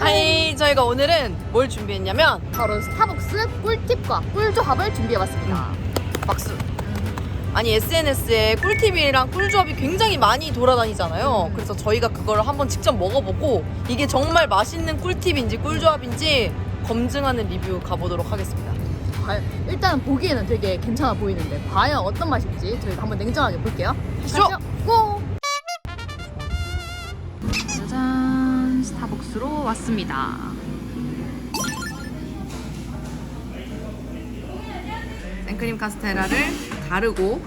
아니 저희가 오늘은 뭘 준비했냐면 바로 스타벅스 꿀팁과 꿀조합을 준비해봤습니다. 박수. 아니 SNS에 꿀팁이랑 꿀조합이 굉장히 많이 돌아다니잖아요. 그래서 저희가 그걸 한번 직접 먹어보고 이게 정말 맛있는 꿀팁인지 꿀조합인지 검증하는 리뷰 가보도록 하겠습니다. 과연- 일단 보기에는 되게 괜찮아 보이는데 과연 어떤 맛일지 저희가 한번 냉정하게 볼게요. 가시죠. 가시죠. 고! 왔습니다. 생크림 카스테라를 가르고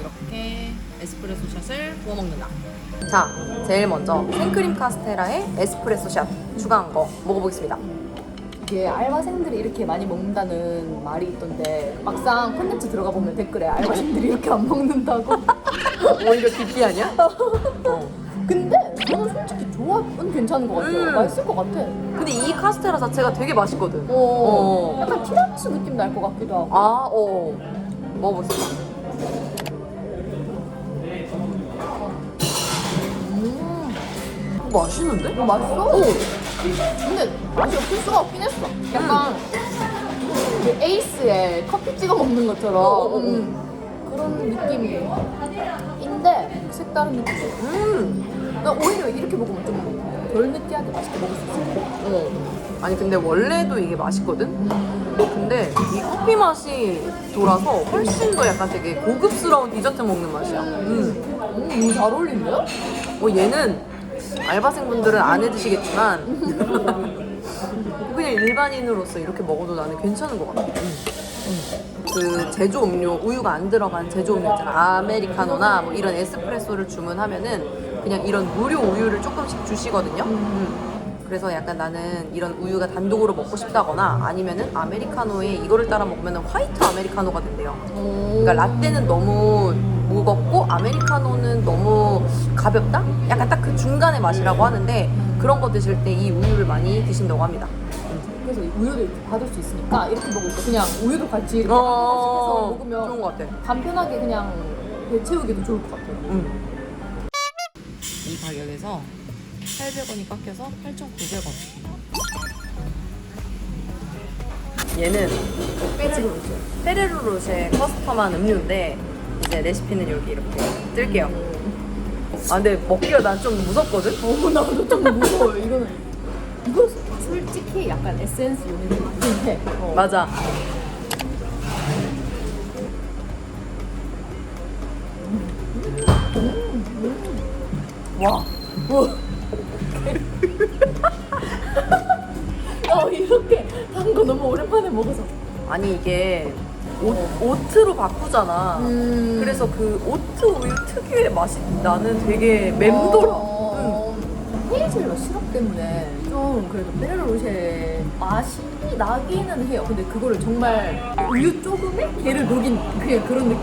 이렇게 에스프레소 샷을 부어 먹는다. 자, 제일 먼저 생크림 카스테라에 에스프레소 샷 추가한 거 먹어보겠습니다. 이게 알바생들이 이렇게 많이 먹는다는 말이 있던데 막상 콘텐츠 들어가 보면 댓글에 알바생들이 이렇게 안 먹는다고. 오히려 기피 아니야? 어. 근데 저는 솔직히 조합은 괜찮은 것 같아요. 음. 맛있을 것 같아. 근데 이 카스테라 자체가 되게 맛있거든. 어, 어. 약간 티라미수 느낌 날 것 같기도 하고. 아, 어. 먹어보겠습니다. 음, 맛있는데? 이거 맛있어? 근데 맛이 없을 수가 없긴 했어. 약간 그 에이스에 커피 찍어 먹는 것처럼 어, 어, 어. 음, 그런 느낌 인데 색다른 느낌. 음. 나 오히려 이렇게 먹으면 좀 덜 느끼하게 맛있게 먹을 수 있어. 어. 아니 근데 원래도 이게 맛있거든? 근데 이 커피 맛이 돌아서 훨씬 더 약간 되게 고급스러운 디저트 먹는 맛이야. 음. 음, 잘 어울린데요? 어, 얘는 알바생분들은 안 해드시겠지만 그냥 일반인으로서 이렇게 먹어도 나는 괜찮은 것 같아. 음. 그 제조 음료, 우유가 안 들어간 제조 음료 있잖아. 아메리카노나 뭐 이런 에스프레소를 주문하면은 그냥 이런 무료 우유를 조금씩 주시거든요. 음. 그래서 약간 나는 이런 우유가 단독으로 먹고 싶다거나 아니면은 아메리카노에 이거를 따라 먹으면 화이트 아메리카노가 된대요. 그러니까 라떼는 너무 무겁고 아메리카노는 너무 가볍다? 약간 딱 그 중간의 맛이라고 하는데 그런 거 드실 때 이 우유를 많이 드신다고 합니다. 그래서 이 우유도 이렇게 받을 수 있으니까 이렇게 먹을 때 그냥 우유도 같이 이렇게 어, 해서 먹으면 좋은 것 같아. 간편하게 그냥 배 채우기도 좋을 것 같아요. 음. 이 가격에서 800원이 깎여서 8,900원. 얘는 빼지고 있어요. 페레로 로쉐 커스텀한 음료인데 이제 레시피는 여기 이렇게 뜰게요. 아 근데 먹기가 난 좀 무섭거든? 어, 나도 좀 무서워요. 이거는 이거 솔직히 약간 에센스 용이 맞긴 해. 어. 맞아. 와. 어, 이렇게 단 거 너무 오랜만에 먹어서. 아니 이게 오, 오트로 바꾸잖아. 음. 그래서 그 오트 우유 특유의 맛이 나는 되게 맴돌아. 어, 헤이즐넛 시럽 때문에 좀 그래도 페레로 로쉐 맛이 나기는 해요. 근데 그거를 정말 우유 조금에 걔를 녹인 그냥 그런 느낌.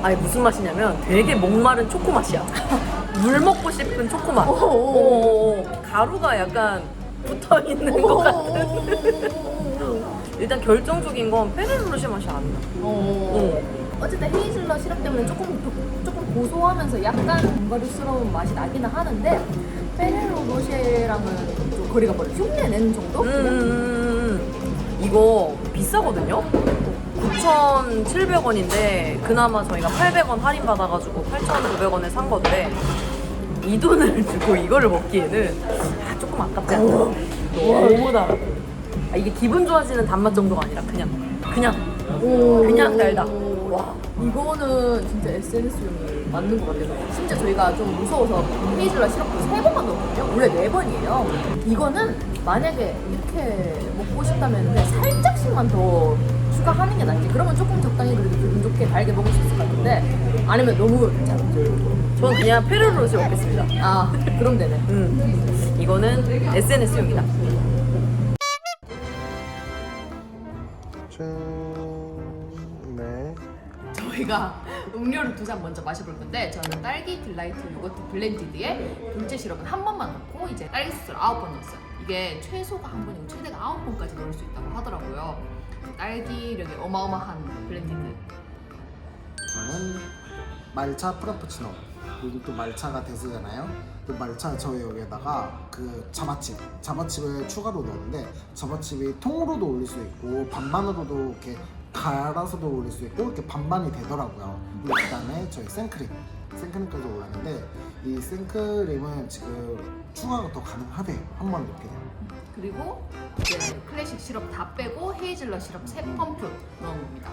아니 무슨 맛이냐면 되게 목마른 초코 맛이야. 물 먹고 싶은 초코 맛. 어어어. 어, 가루가 약간 붙어 있는 것 같은. 일단 결정적인 건 페레로로쉐 맛이 안 나. 어. 어쨌든 헤이즐넛 시럽 때문에 조금 도- 조금 고소하면서 약간 견과류스러운 맛이 나기는 하는데 페레로 로쉐랑은 좀 거리가 멀어 흉내내는 정도? 음, 음, 음. 이거 비싸거든요? 9,700원인데 그나마 저희가 800원 할인 받아가지고 8,900원에 산 건데 이 돈을 주고 이거를 먹기에는 아, 조금 아깝지 않나? 너무 달아. 아, 이게 기분 좋아지는 단맛 정도가 아니라 그냥 그냥 오. 그냥 달다. 와 이거는 진짜 SNS용이 맞는 것 같아요. 심지어 저희가 좀 무서워서 헤이즐넛 시럽도 세 번만 넣었거든요. 원래 네 번이에요. 이거는 만약에 이렇게 먹고 싶다면 그냥 살짝씩만 더 추가하는 게 낫지. 그러면 조금 적당히 그래도 기분 좋게 달게 먹을 수 있을 것 같은데 아니면 너무 짠. 저는 그냥 페레로로쉐 먹겠습니다. 아 그럼 되네. 음, 이거는 SNS용이다. 짠. 네. 저희가 음료를 두 잔 먼저 마셔볼 건데 저는 딸기 딜라이트 요거트 블렌디드에 돌체 시럽은 한 번만 넣고 이제 딸기 소스를 아홉 번 넣었어요. 이게 최소가 한 번이고 최대가 아홉 번까지 넣을 수 있다고 하더라고요. 딸기력이 어마어마한 블렌디드. 저는 말차 프라푸치노 요즘 또 말차가 대세잖아요. 또 말차 저희 여기에다가 그 자바칩, 자바칩을 추가로 넣었는데 자바칩이 통으로도 올릴 수 있고 반반으로도 이렇게 갈아서도 올릴 수 있고 이렇게 반반이 되더라고요. 그리고 그다음에 저희 생크림, 생크림까지 올랐는데 이 생크림은 지금 추가가 더 가능하대요. 한 번 넣게 되면. 그리고 이제 클래식 시럽 다 빼고 헤이즐넛 시럽 세 펌프 넣은 겁니다.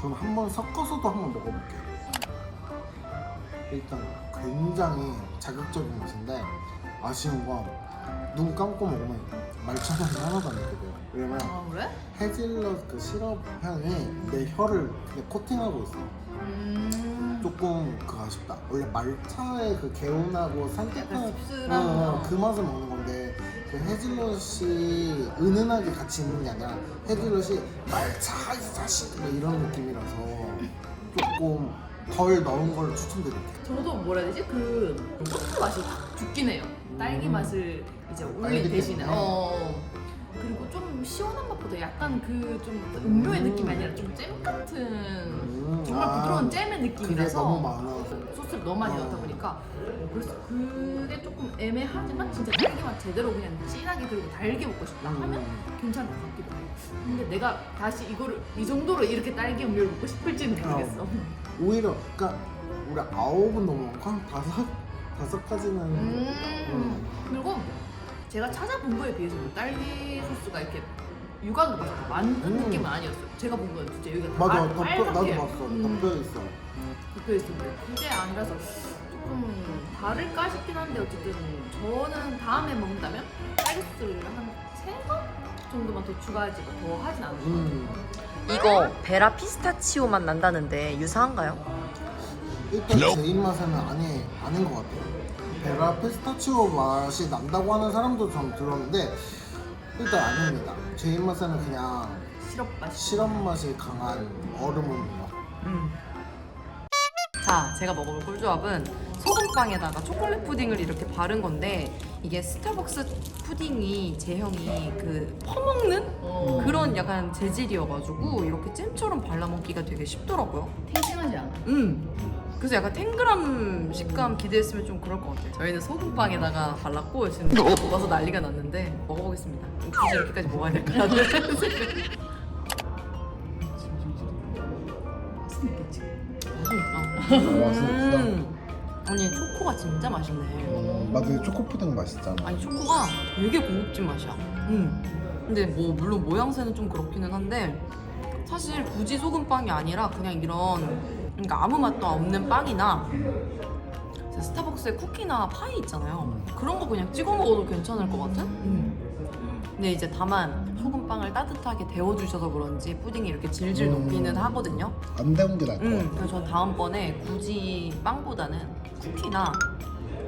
저는 한 번 섞어서도 한 번 먹어볼게요. 일단 굉장히 자극적인 맛인데 아쉬운 건 눈 감고 먹으면 말차 향이 하나도 안 느껴져요. 왜냐면 아 그래? 헤즐넛 그 시럽 향이 내 혀를 그냥 코팅하고 있어. 음. 조금 그 아쉽다. 원래 말차의 그 개운하고 산뜻한 약간 씁쓸한 어, 어, 거. 그 맛을 먹는 건데 그 헤즐넛이 은은하게 같이 있는 게 아니라 헤즐넛이 말차 이 자식 뭐 이런 느낌이라서 조금 덜 넣은 걸 추천드릴게요. 저도 뭐라 해야 되지? 그 소스 맛이 확 죽긴 해요. 딸기 맛을 이제 올린 딸기 대신에. 때문에? 어. 그리고 좀 시원한 맛보다 약간 그 좀 음료의 음. 느낌이 아니라 좀 잼 같은 음, 정말 아, 부드러운 잼의 그게 느낌이라서 너무 많아서 소스를 너무 많이 어. 넣다 보니까 어, 그래서 그게 조금 애매하지만 진짜 딸기 맛 제대로 그냥 진하게 그리고 달게 먹고 싶다 하면 음. 괜찮을 것 같기도 해요. 근데 내가 다시 이거를 이 정도로 이렇게 딸기 음료를 먹고 싶을지는 모르겠어. 어. 오히려 그러니까 우리 아홉은 너무 많고 한 다섯 다섯 가지는 음. 그리고 제가 찾아본 거에 비해서 뭐 딸기 소스가 이렇게 육안으로 봤을 때 많은 음. 느낌은 아니었어요. 제가 본 건 진짜 여기가 맞아 빨- 덮여 나도 빨갛게, 봤어 음, 덮여 있어. 덮여 있었는데 그게 아니라서 조금 다를까 싶긴 한데 어쨌든 저는 다음에 먹는다면 딸기 소스를 한세번 정도만 더 추가하지 더 하진 않을 것 같아요. 음. 이거 베라 피스타치오 맛 난다는데 유사한가요? 일단 제 입맛에는 아니 아닌 것 같아요. 베라 피스타치오 맛이 난다고 하는 사람도 좀 들었는데 일단 아닙니다. 제 입맛에는 그냥 시럽 맛이 시럽 맛이 강한 얼음음료. 자, 제가 먹어볼 꿀조합은 소금빵에다가 초콜릿 푸딩을 이렇게 바른 건데 이게 스타벅스 푸딩이 제형이 그 퍼먹는 어. 그런 약간 재질이어가지고 이렇게 잼처럼 발라먹기가 되게 쉽더라고요. 탱탱하지 않아. 음. 그래서 약간 탱글함 식감 기대했으면 좀 그럴 것 같아요. 저희는 소금빵에다가 발랐고 지금 녹아서 난리가 났는데 먹어보겠습니다. 굳이 이렇게까지 먹어야 될까요? 맛있다. 음. 아니 초코가 진짜 맛있네. 음, 맞아요. 초코푸딩 맛있잖아. 아니 초코가 되게 고급진 맛이야. 음. 근데 뭐 물론 모양새는 좀 그렇기는 한데 사실 굳이 소금빵이 아니라 그냥 이런 그러니까 아무 맛도 없는 빵이나 스타벅스의 쿠키나 파이 있잖아요. 그런 거 그냥 찍어 먹어도 괜찮을 것 같은? 음. 근데 이제 다만 소금빵을 따뜻하게 데워주셔서 그런지 푸딩이 이렇게 질질 음. 녹기는 하거든요. 안 데운 게 나을 것 음, 그래서 전 다음번에 굳이 빵보다는 쿠키나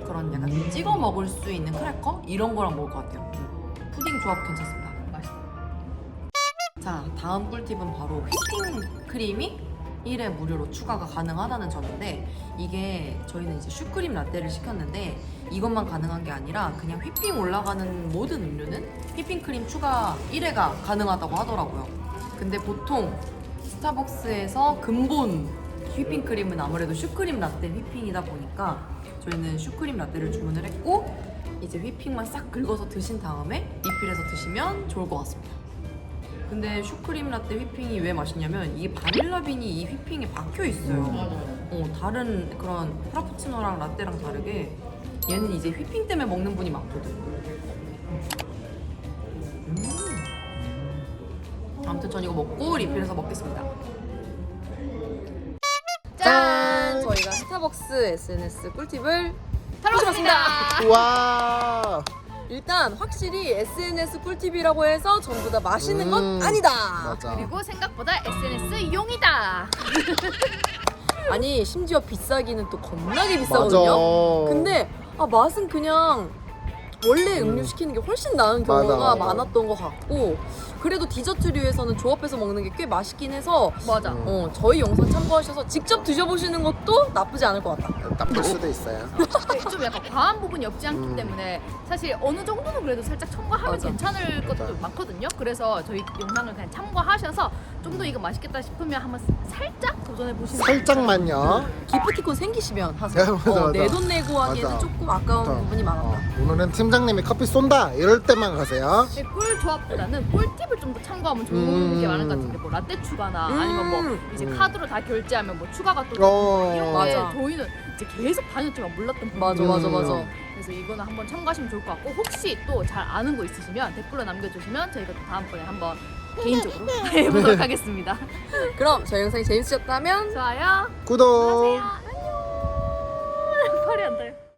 그런 약간 찍어 먹을 수 있는 크래커 이런 거랑 먹을 것 같아요. 음. 푸딩 조합 괜찮습니다. 맛있다. 자, 다음 꿀팁은 바로 휘핑 크림이 1회 무료로 추가가 가능하다는 점인데 이게 저희는 이제 슈크림 라떼를 시켰는데 이것만 가능한 게 아니라 그냥 휘핑 올라가는 모든 음료는 휘핑 크림 추가 1회가 가능하다고 하더라고요. 근데 보통 스타벅스에서 근본 휘핑 크림은 아무래도 슈크림 라떼 휘핑이다 보니까 저희는 슈크림 라떼를 주문을 했고 이제 휘핑만 싹 긁어서 드신 다음에 리필해서 드시면 좋을 것 같습니다. 근데 슈크림 라떼 휘핑이 왜 맛있냐면 이게 바닐라 빈이 이 휘핑에 박혀 있어요. 어, 다른 그런 프라푸치노랑 라떼랑 다르게 얘는 이제 휘핑 때문에 먹는 분이 많거든. 음. 아무튼 전 이거 먹고 리필해서 먹겠습니다. 짠! 저희가 스타벅스 SNS 꿀팁을 탈로스입니다. 와. 일단 확실히 SNS 꿀팁이라고 해서 전부 다 맛있는 음, 건 아니다. 맞아. 그리고 생각보다 SNS 용이다. 아니 심지어 비싸기는 또 겁나게 비싸거든요. 맞아. 근데 아 맛은 그냥 원래 음료 시키는 게 훨씬 나은 경우가 맞아. 많았던 것 같고 그래도 디저트류에서 조합해서 먹는 게 꽤 맛있긴 해서 맞아. 음. 어, 저희 영상 참고하셔서 직접 드셔보시는 것도 나쁘지 않을 것 같다. 나쁠 수도 있어요. 네, 좀 약간 과한 부분이 없지 않기 음. 때문에 사실 어느 정도는 그래도 살짝 첨가하면 맞아. 괜찮을 것도 맞아. 많거든요. 그래서 저희 영상을 그냥 참고하셔서 좀 더 이거 맛있겠다 싶으면 한번 살짝 도전해 보시면 살짝만요. 기프티콘 생기시면 하세요. 야, 맞아, 어, 맞아. 내 돈 내고 하기에는 맞아. 조금 아까운 맞아. 부분이 많았다. 어, 오늘은 팀장님이 커피 쏜다 이럴 때만 가세요. 네, 꿀 조합보다는 꿀팁을 좀 더 참고하면 좋은 음. 게 많은 것 같은데 뭐 라떼 추가나 아니면 뭐 음. 이제 음. 카드로 다 결제하면 뭐 추가가 또 어, 이런 게 맞아. 저희는 이제 계속 다녔 동안 몰랐던 맞아, 부분이에요. 맞아, 맞아. 음. 그래서 이거는 한번 참고하시면 좋을 것 같고 혹시 또 잘 아는 거 있으시면 댓글로 남겨주시면 저희가 또 다음번에 한번 개인적으로 해보도록 하겠습니다. 그럼 저희 영상이 재밌으셨다면 좋아요. 구독. 하세요.